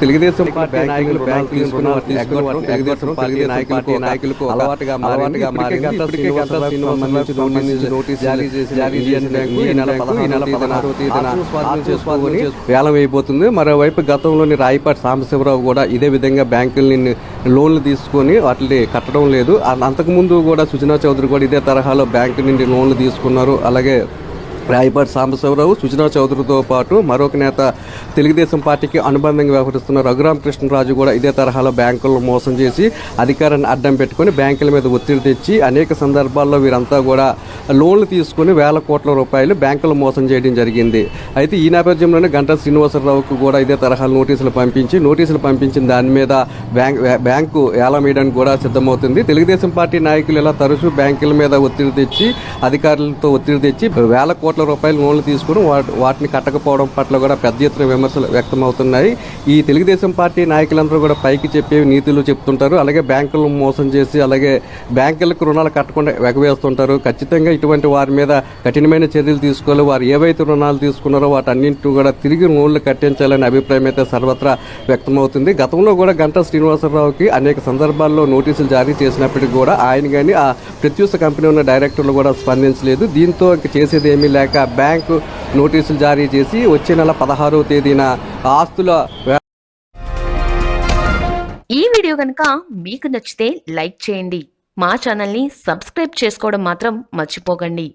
Telugu Desam party నాయకులు బ్యాంకులు తీసుకున్న తెలుగుదేశం పార్టీ నాయకులకు నాయకులకు అలవాటుగా అలవాటుగా నోటీస్ జారీ చేసి జారీ ఇండియన్ బ్యాంక్ ఈ నెల పదహారు నెల పదహారవ తేదీన ఆత్మ చేసుకొని వేలం అయిపోతుంది మరోవైపు గతంలోని రాయపాటి సాంబశివరావు కూడా ఇదే విధంగా బ్యాంకుల్ని లోన్లు తీసుకొని వాటిని కట్టడం లేదు అంతకుముందు కూడా సుజనా చౌదరి కూడా ఇదే తరహాలో బ్యాంకు నుండి లోన్లు తీసుకున్నారు అలాగే రాయపాటి సాంబశివరావు సుజనా చౌదరితో పాటు మరొక నేత తెలుగుదేశం పార్టీకి అనుబంధంగా వ్యవహరిస్తున్న రఘురామకృష్ణరాజు కూడా ఇదే తరహాలో బ్యాంకులను మోసం చేసి అధికారాన్ని అడ్డం పెట్టుకొని బ్యాంకుల మీద ఒత్తిడి తెచ్చి అనేక సందర్భాల్లో వీరంతా కూడా లోన్లు తీసుకుని వేల కోట్ల రూపాయలు బ్యాంకులు మోసం చేయడం జరిగింది. అయితే ఈ నేపథ్యంలోనే గంటా శ్రీనివాసరావుకు కూడా ఇదే తరహాలో నోటీసులు పంపించి నోటీసులు పంపించిన దాని మీద బ్యాంక్ బ్యాంకు ఏలం వేయడానికి కూడా సిద్ధమవుతుంది. తెలుగుదేశం పార్టీ నాయకులు ఇలా తరచూ బ్యాంకుల మీద ఒత్తిడి తెచ్చి అధికారులతో ఒత్తిడి తెచ్చి వేల కోట్ల రూపాయలు లోన్లు తీసుకుని వాటి వాటిని కట్టకపోవడం పట్ల కూడా పెద్ద ఎత్తున విమర్శలు వ్యక్తమవుతున్నాయి. ఈ తెలుగుదేశం పార్టీ నాయకులందరూ కూడా పైకి చెప్పేవి నీతులు చెప్తుంటారు. అలాగే బ్యాంకులను మోసం చేసి అలాగే బ్యాంకులకు రుణాలు కట్టకుండా ఎగవేస్తుంటారు. ఖచ్చితంగా ఇటువంటి వారి మీద కఠినమైన చర్యలు తీసుకోవాలి. వారు ఏవైతే రుణాలు తీసుకున్నారో వాటన్నింటినీ కూడా తిరిగి లోన్లు కట్టించాలనే అభిప్రాయం అయితే సర్వత్రా వ్యక్తమవుతుంది. గతంలో కూడా గంటా శ్రీనివాసరావుకి అనేక సందర్భాల్లో నోటీసులు జారీ చేసినప్పటికీ కూడా ఆయన కానీ ఆ ప్రత్యూష కంపెనీ ఉన్న డైరెక్టర్లు కూడా స్పందించలేదు. దీంతో ఇంక చేసేది ఏమీ లేక బ్యాంకు నోటీసులు జారీ చేసి వచ్చే నెల పదహారవ తేదీన ఆస్తుల ఈ వీడియో కనుక మీకు నచ్చితే లైక్ చేయండి. మా ఛానల్ని సబ్స్క్రైబ్ చేసుకోవడం మాత్రం మర్చిపోకండి.